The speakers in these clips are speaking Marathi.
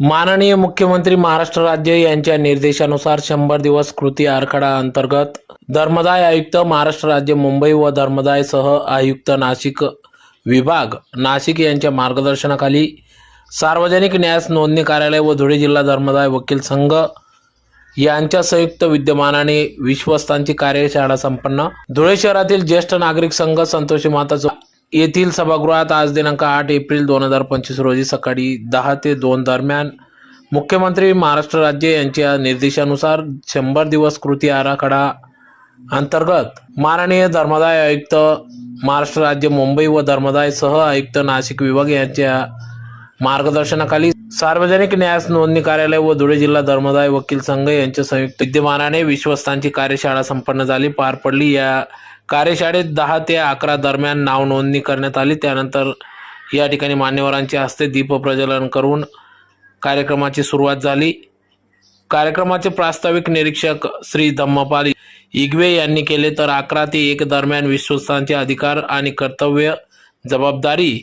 माननीय मुख्यमंत्री महाराष्ट्र राज्य यांच्या निर्देशानुसार शंभर दिवस कृती आराखडा अंतर्गत धर्मदाय आयुक्त महाराष्ट्र राज्य मुंबई व धर्मदाय सह आयुक्त नाशिक विभाग नाशिक यांच्या मार्गदर्शनाखाली सार्वजनिक न्यास नोंदणी कार्यालय व धुळे जिल्हा धर्मदाय वकील संघ यांच्या संयुक्त विद्यमानाने विश्वस्तांची कार्यशाळा संपन्न. धुळे शहरातील ज्येष्ठ नागरिक संघ संतोषी माता येथील सभागृहात आज दिनांक आठ एप्रिल दोन हजार पंचवीस रोजी सकाळी दहा ते दोन दरम्यान मुख्यमंत्री महाराष्ट्र राज्य यांच्या निर्देशानुसार शंभर दिवस कृती आराखडा अंतर्गत माननीय धर्मदाय आयुक्त महाराष्ट्र राज्य मुंबई व धर्मदाय सह आयुक्त नाशिक विभाग यांच्या मार्गदर्शनाखाली सार्वजनिक न्यास नोंदणी कार्यालय व धुळे जिल्हा धर्मदाय वकील संघ यांच्या संयुक्त विद्यमानाने विश्वस्तांची कार्यशाळा संपन्न झाली. पार पडली. या कार्यशाळेत दहा ते अकरा दरम्यान नाव नोंदणी करण्यात आली. त्यानंतर या ठिकाणी मान्यवरांच्या हस्ते दीपप्रज्वलन करून कार्यक्रमाची सुरुवात झाली. कार्यक्रमाचे प्रास्ताविक निरीक्षक श्री धम्मपाल इगवे यांनी केले तर अकरा ते एक दरम्यान विश्वस्तांचे अधिकार आणि कर्तव्य जबाबदारी.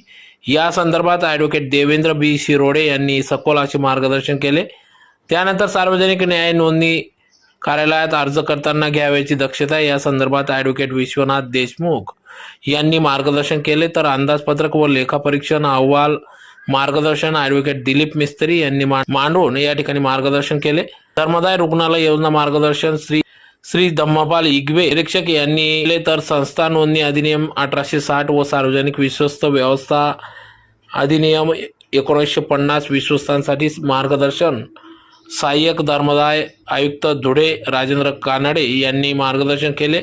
या संदर्भात ॲडव्होकेट देवेंद्र बी शिरोडे यांनी सखोल असे मार्गदर्शन केले. त्यानंतर सार्वजनिक न्याय नोंदणी कार्यालयात अर्ज करताना घ्यावयाची दक्षता या संदर्भात ॲडव्होकेट विश्वनाथ देशमुख यांनी मार्गदर्शन केले. तर अंदाजपत्रक व लेखापरीक्षण अहवाल मार्गदर्शन ॲडव्होकेट दिलीप मिस्त्री यांनी मांडून या ठिकाणी मार्गदर्शन केले. धर्मदाय रुग्णालय योजना मार्गदर्शन श्री श्री धम्मपाल इगवे निरीक्षक यांनी केले. तर संस्था नोंदणी अधिनियम अठराशे साठ व सार्वजनिक विश्वस्त व्यवस्था अधिनियम एकोणीसशे पन्नास विश्वस्तांसाठी मार्गदर्शन सहाय्यक धर्मदाय आयुक्त धुळे राजेंद्र कानडे यांनी मार्गदर्शन केले.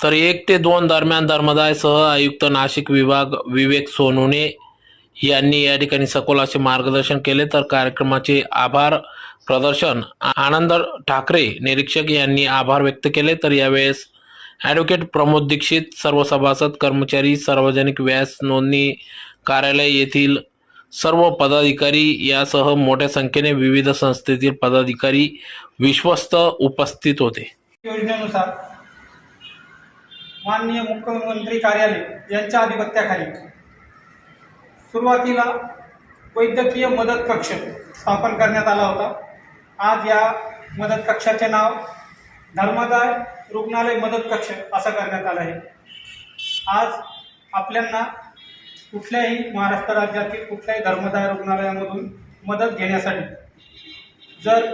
तर एक ते दोन दरम्यान धर्मदाय सह आयुक्त नाशिक विभाग विवेक सोनुने यांनी या ठिकाणी सखोल असे मार्गदर्शन केले. तर कार्यक्रमाचे आभार प्रदर्शन आनंद ठाकरे निरीक्षक यांनी आभार व्यक्त केले. तर यावेळेस ॲडव्होकेट प्रमोद दीक्षित सर्व सभासद कर्मचारी सार्वजनिक व्यास नोंदणी कार्यालय येथील सर्व पदाधिकारी यासह मोठ्या संख्येने विविध संस्थेतील पदाधिकारी विश्वस्त उपस्थित होते. योजनेनुसार माननीय मुख्यमंत्री कार्यालय यांच्या अधिपत्याखाली सुरुवातीला वैद्यकीय मदत कक्ष स्थापन करण्यात आला होता. आज या मदत कक्षाचे नाव धर्मदाय रुग्णालय मदत कक्ष असं करण्यात आलं आहे. आज आपल्यांना कुठल्याही महाराष्ट्र राज्यातील कुठल्याही धर्मदाय रुग्णालयामधून मदत घेण्यासाठी जर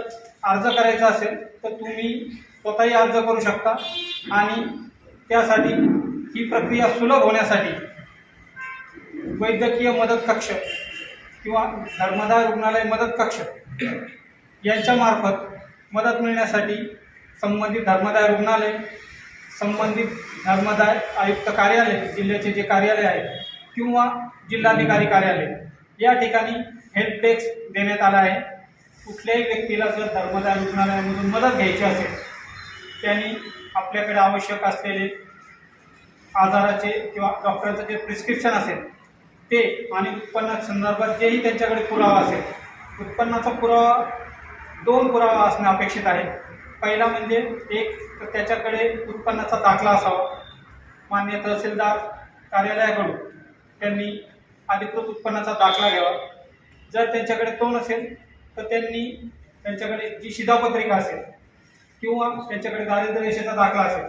अर्ज करायचा असेल तर तुम्ही स्वतःही अर्ज करू शकता आणि त्यासाठी ही प्रक्रिया सुलभ होण्यासाठी वैद्यकीय मदत कक्ष किंवा धर्मदाय रुग्णालय मदत कक्ष यांच्यामार्फत मदत मिळण्यासाठी संबंधित धर्मदाय रुग्णालय संबंधित धर्मदाय आयुक्त कार्यालय जिल्ह्याचे जे कार्यालय आहे किंवा जिल्हाधिकारी कार्यालय. या ठिकाणी हेल्प डेस्क देण्यात आला आहे. कुठल्याही व्यक्तीला जर धर्मदाय रुग्णालयामधून मदत घ्यायची असेल त्यांनी आपल्याकडे आवश्यक असलेले आजाराचे किंवा डॉक्टरचं जे प्रिस्क्रिप्शन असेल ते आणि उत्पन्ना संदर्भात जेही त्यांच्याकडे पुरावा असेल उत्पन्नाचा पुरावा दोन पुरावा असणे अपेक्षित आहे. पहिला म्हणजे एक तर त्याच्याकडे उत्पन्नाचा दाखला असावा. मान्य तहसीलदार कार्यालयाकडून त्यांनी अधिकृत उत्पन्नाचा दाखला घ्यावा. जर त्यांच्याकडे तो नसेल तर त्यांनी त्यांच्याकडे जी शिधापत्रिका असेल किंवा त्यांच्याकडे दारिद्र्य रेषेचा दाखला असेल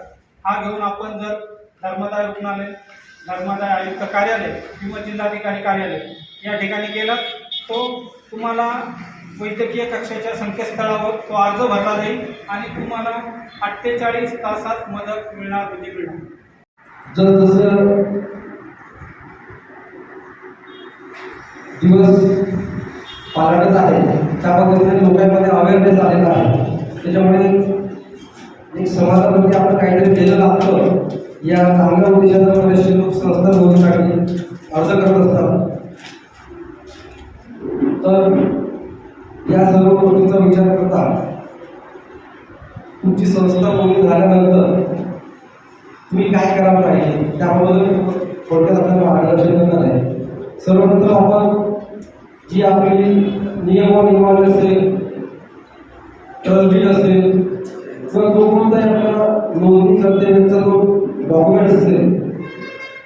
हा घेऊन आपण जर धर्मदाय रुग्णालय धर्मदाय आयुक्त कार्यालय किंवा जिल्हाधिकारी कार्यालय या ठिकाणी गेला तो तुम्हाला वैद्यकीय कक्षाच्या संकेतस्थळावर तो अर्ज भरला जाईल आणि तुम्हाला अठ्ठेचाळीस तासात मदत मिळणार म्हणजे मिळणार. जर जसं दिवस पालटत आहे. त्या पद्धतीने लोकांमध्ये अवेअरनेस आलेला आहे. त्याच्यामुळे एक समाजामध्ये आपण काहीतरी केलेलं असतं. या चांगल्या उद्देशाचा बरेचसे लोक संस्था नोंदणीसाठी अर्ज करत असतात. तर या सर्व गोष्टीचा विचार करता तुमची संस्था नोंदणी झाल्यानंतर तुम्ही काय करायला पाहिजे? त्याबद्दल थोडक्यात आपल्याला मार्गदर्शन करणार आहे. सर्वप्रथम आपण जी आपली नियम नियमावली असेल तळबीड असेल किंवा जो कोणता आपला नोंदणी करतेचा जो डॉक्युमेंट असेल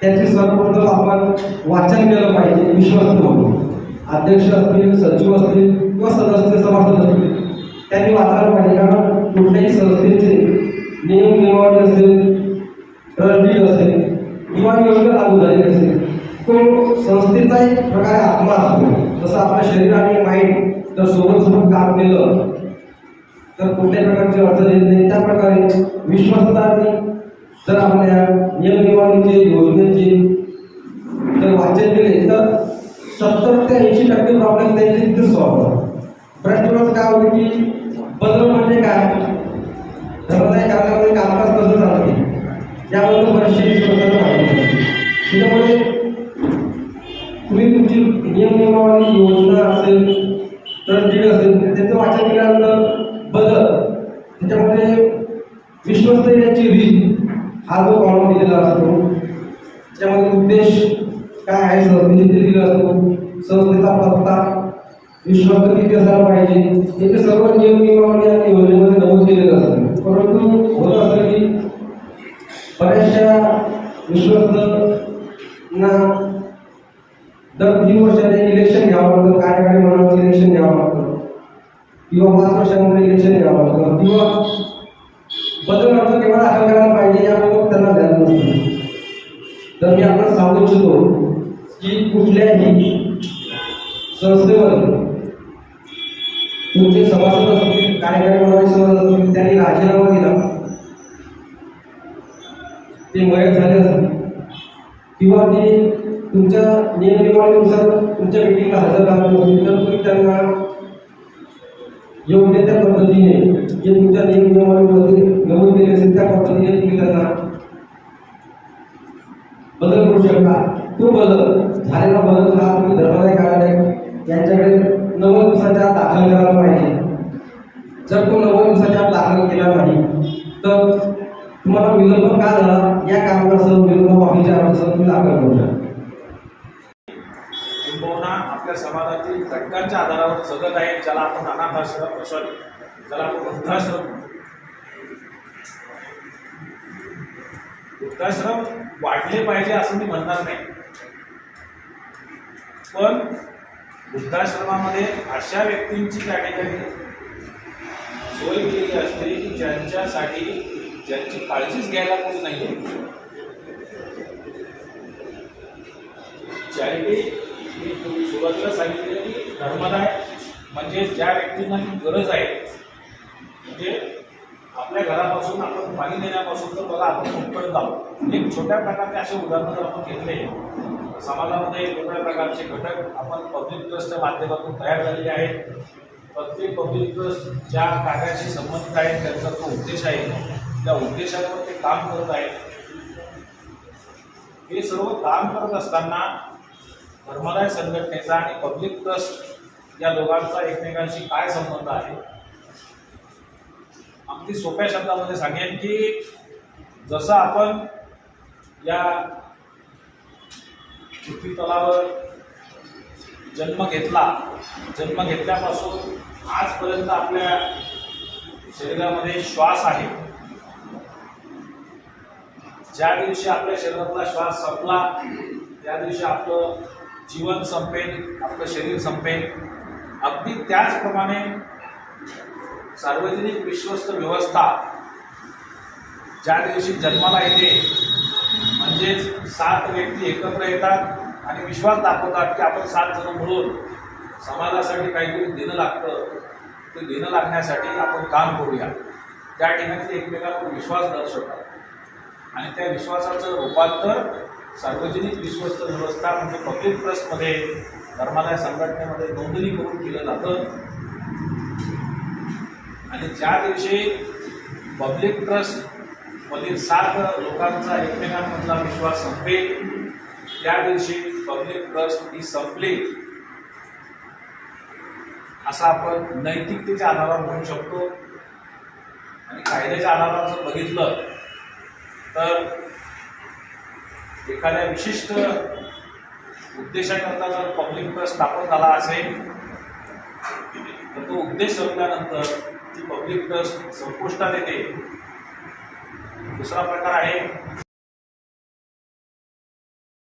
त्याचे सर्वप्रथम आपण वाचन केलं पाहिजे विश्वास म्हणून अध्यक्ष असतील सचिव असतील किंवा सदस्य सभासद असतील त्यांनी वाचायला पाहिजे कारण कुठल्याही संस्थेचे नियम नियमावली असेल ट्रस्टी असेल किंवा योजना लागू झालेली असेल तो संस्थेचा एक प्रकारे आत्मा असतो. जसं आपलं शरीर आणि माइंड जर सोबत सोबत काम केलं तर कुठल्याही प्रकारची अडचण येत नाही. त्या प्रकारे विश्वासताने जर आपल्या नियम योजनेचे जर वाचन केले तर सत्तर ते ऐंशी टक्के प्रॉब्लेम त्यांचे तिथे सॉल्व्ह बऱ्याच वेळेस काय होतं की बदल म्हणजे काय? धर्मदाय कार्यालयामध्ये कामकाज कसं चालते याबद्दल बरेचसे स्वतंत्र त्याच्यामुळे असेल तर दीड असेल त्याचं वाचन केल्यानंतर बदल. त्याच्यामध्ये विश्वस्त याची रीत हा जो कॉलम दिलेला असतो त्याच्यामध्ये उद्देश काय आहे संस्थेचे ते दिलेला असतो संस्थेचा पत्ता विश्वस्त किती असायला पाहिजे याचे सर्व नियम नियमावली आणि योजनेमध्ये नमूद केलेलं असतं. परंतु होत असतं की बऱ्याचशा विश्वस्तना दर तीन वर्षाने इलेक्शन घ्यावं लागतं कार्यकारी मंडळाचं इलेक्शन घ्यावं लागतं. किंवा पाच वर्षानंतर इलेक्शन घ्यावं लागतं. किंवा बदल अर्ज केव्हा दाखल करायला पाहिजे याबाबत त्यांना ध्यान नसतं. तर मी आपण सांगू इच्छितो की कुठल्याही संस्थेवर तुमचे सभासद असतील कार्यकारी मंडळाचे सभासद असतील त्यांनी राजीनामा दिला. ते मयत झाले असतील. किंवा ते तुमच्या नियम तुमच्या मिटिंगला हजर राहतो. तर तुम्ही त्यांना योग्य त्या पद्धतीने. जे तुमच्या नियम नियमावलीमध्ये नमूद केले असेल त्या पद्धतीने तुम्ही त्यांना बदल करू शकता. तो बदल. झालेला बदल हा तुम्ही धर्मादाय कार्यालय यांच्याकडे नव्वद दिवसाच्या दाखल करायला पाहिजे. जर तो नव्वद दिवसाच्या दाखल केला नाही तर तुम्हाला विलंब का झाला? या कामासह विलंब माफीच्या अर्जासह तुम्ही दाखल करू शकता. आपल्या समाजातील घटकांच्या आधारावर जगत आहे. ज्याला आपण अनाथाश्रम सॉरी ज्याला आपण वृद्धाश्रम वृद्धाश्रम वाढले पाहिजे असं मी म्हणणार नाही. पण वृद्धाश्रमामध्ये अशा व्यक्तींची त्या ठिकाणी सोय केली असते की ज्यांच्यासाठी ज्यांची काळजीच घ्यायला कोणी नाही चॅरिटी मी तुम्ही सुरुवातीला सांगितले की धर्मदाय म्हणजे ज्या व्यक्तींना ही गरज आहे म्हणजे आपल्या घरापासून आपण पाणी देण्यापासून तर बघा आपण कुठपर्यंत आहोत एक छोट्या प्रकारचे असे उदाहरणं जर आपण घेतले. समाजामध्ये वेगवेगळ्या प्रकारचे घटक आपण पब्लिक ट्रस्टच्या माध्यमातून तयार झालेले आहेत. प्रत्येक पब्लिक ट्रस्ट ज्या कार्याशी संबंधित आहे त्यांचा जो उद्देश आहे त्या उद्देशावर ते काम करत आहेत. हे सर्व काम करत असताना धर्मदाय संघटनेचा आणि पब्लिक ट्रस्ट या दोघांचा एकमेकांशी काय संबंध आहे? अगदी सोप्या शब्दामध्ये सांगेन की जसं आपण या पृथ्वीतलावर जन्म घेतला जन्म घेतल्यापासून आजपर्यंत आपल्या शरीरामध्ये श्वास आहे. ज्या दिवशी आपल्या शरीरातला श्वास संपला त्या दिवशी आपलं जीवन संपेल आपलं शरीर संपेल. अगदी त्याचप्रमाणे सार्वजनिक विश्वस्त व्यवस्था ज्या दिवशी जन्माला येते म्हणजेच सात व्यक्ती एकत्र येतात आणि विश्वास दाखवतात की आपण सात जण मिळून समाजासाठी काहीतरी देणं लागतं. ते देणं लागण्यासाठी आपण काम करूया. त्या ठिकाणी ते एकमेकांवर विश्वास दर्शवतात. आणि त्या विश्वासाचं रूपांतर सार्वजनिक विश्वस्त व्यवस्था म्हणजे पब्लिक ट्रस्टमध्ये धर्मादाय संघटनेमध्ये नोंदणी करून केलं जातं. आणि ज्या दिवशी पब्लिक ट्रस्टमधील सार्थ सात लोकांचा एकमेकांमधला विश्वास संपेल त्या दिवशी पब्लिक ट्रस्ट ही संपली. असा आपण नैतिकतेच्या आधारावर म्हणू शकतो. आणि कायद्याच्या आधारावर जर बघितलं तर एखाद्या विशिष्ट उद्देशाकरता जर पब्लिक ट्रस्ट स्थापन झाला असेल तर तो उद्देश संपल्यानंतर ती पब्लिक ट्रस्ट संपुष्टात येते. दुसरा प्रकार आहे